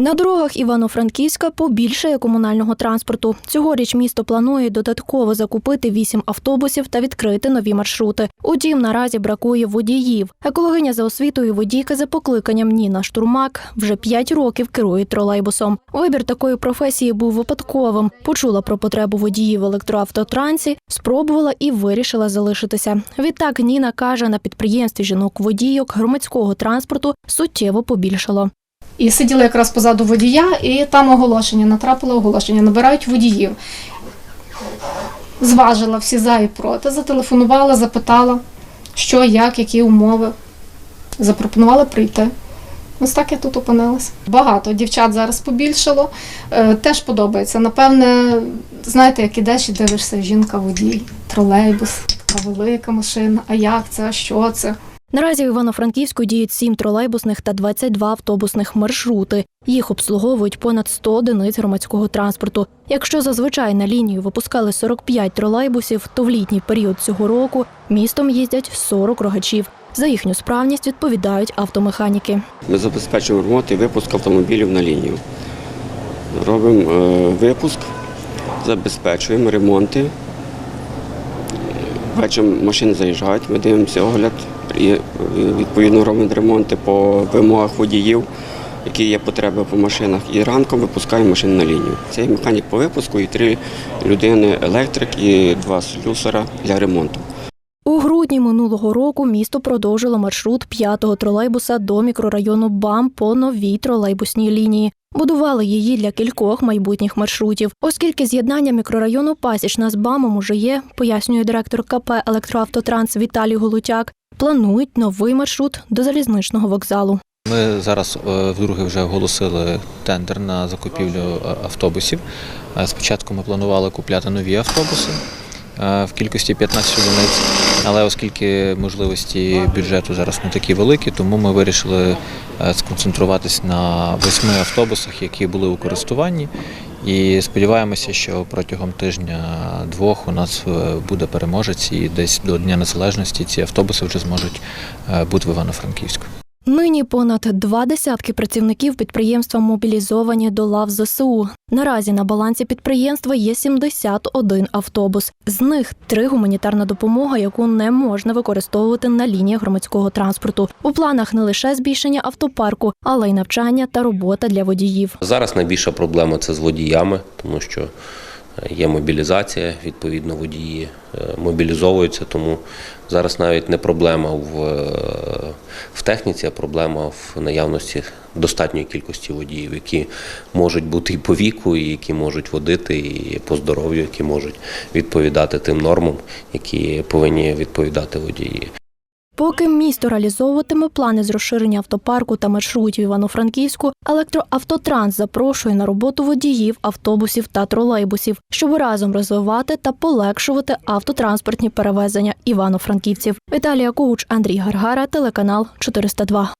На дорогах Івано-Франківська побільшає комунального транспорту. Цьогоріч місто планує додатково закупити вісім автобусів та відкрити нові маршрути. Утім, наразі бракує водіїв. Екологиня за освітою водійка за покликанням Ніна Штурмак вже п'ять років керує тролейбусом. Вибір такої професії був випадковим. Почула про потребу водіїв в електроавтотрансі, спробувала і вирішила залишитися. Відтак Ніна каже, на підприємстві жінок-водійок громадського транспорту суттєво побільшало. І сиділа якраз позаду водія, і там оголошення, натрапила оголошення, набирають водіїв. Зважила всі за і проти, зателефонувала, запитала, що, як, які умови. Запропонувала прийти. Ось так я тут опинилася. Багато дівчат зараз побільшало. Е, теж подобається. Напевне, знаєте, як ідеш і дивишся, жінка водій, тролейбус, така велика машина. А як це? А що це? Наразі в Івано-Франківську діють сім тролейбусних та 22 автобусних маршрути. Їх обслуговують понад 100 одиниць громадського транспорту. Якщо зазвичай на лінію випускали 45 тролейбусів, то в літній період цього року містом їздять 40 рогачів. За їхню справність відповідають автомеханіки. Ми забезпечуємо і випуск автомобілів на лінію. Робимо е, випуск, забезпечуємо ремонти. Бачимо, машини заїжджають, ми дивимося огляд і е, відповідно робимо ремонти по вимогах водіїв, які є потреби по машинах. І ранком випускаємо машини на лінію. Це механік по випуску і три людини електрик і два слюсара для ремонту. У грудні минулого року місто продовжило маршрут п'ятого тролейбуса до мікрорайону БАМ по новій тролейбусній лінії. Будували її для кількох майбутніх маршрутів, оскільки з'єднання мікрорайону Пасічна з БАМом уже є, пояснює директор КП Електроавтотранс Віталій Голутяк. Планують новий маршрут до залізничного вокзалу. Ми зараз е, вдруге вже оголосили тендер на закупівлю е, автобусів. Е, Спочатку ми планували купляти нові автобуси в кількості 15 одиниць, але оскільки можливості бюджету зараз не такі великі, тому ми вирішили е, сконцентруватись на восьми автобусах, які були у користуванні. І сподіваємося, що протягом тижня-двох у нас е, буде переможець, і десь до Дня Незалежності ці автобуси вже зможуть е, бути в Івано-Франківську. Нині понад два десятки працівників підприємства мобілізовані до лав ЗСУ. Наразі на балансі підприємства є 71 автобус. З них три гуманітарна допомога, яку не можна використовувати на лініях громадського транспорту. У планах не лише збільшення автопарку, але й навчання та робота для водіїв. Зараз найбільша проблема це з водіями, тому що е, є мобілізація, відповідно, водії е, мобілізовуються, тому зараз навіть не проблема в, е, в техніці, а проблема в наявності достатньої кількості водіїв, які можуть бути і по віку, і які можуть водити, і по здоров'ю, які можуть відповідати тим нормам, які повинні відповідати водії. Поки місто реалізовуватиме плани з розширення автопарку та маршрутів Івано-Франківську, електроавтотранс запрошує на роботу водіїв, автобусів та тролейбусів, щоб разом розвивати та полегшувати автотранспортні перевезення івано-франківців. Віталія Куч, Андрій Гаргара, телеканал 402.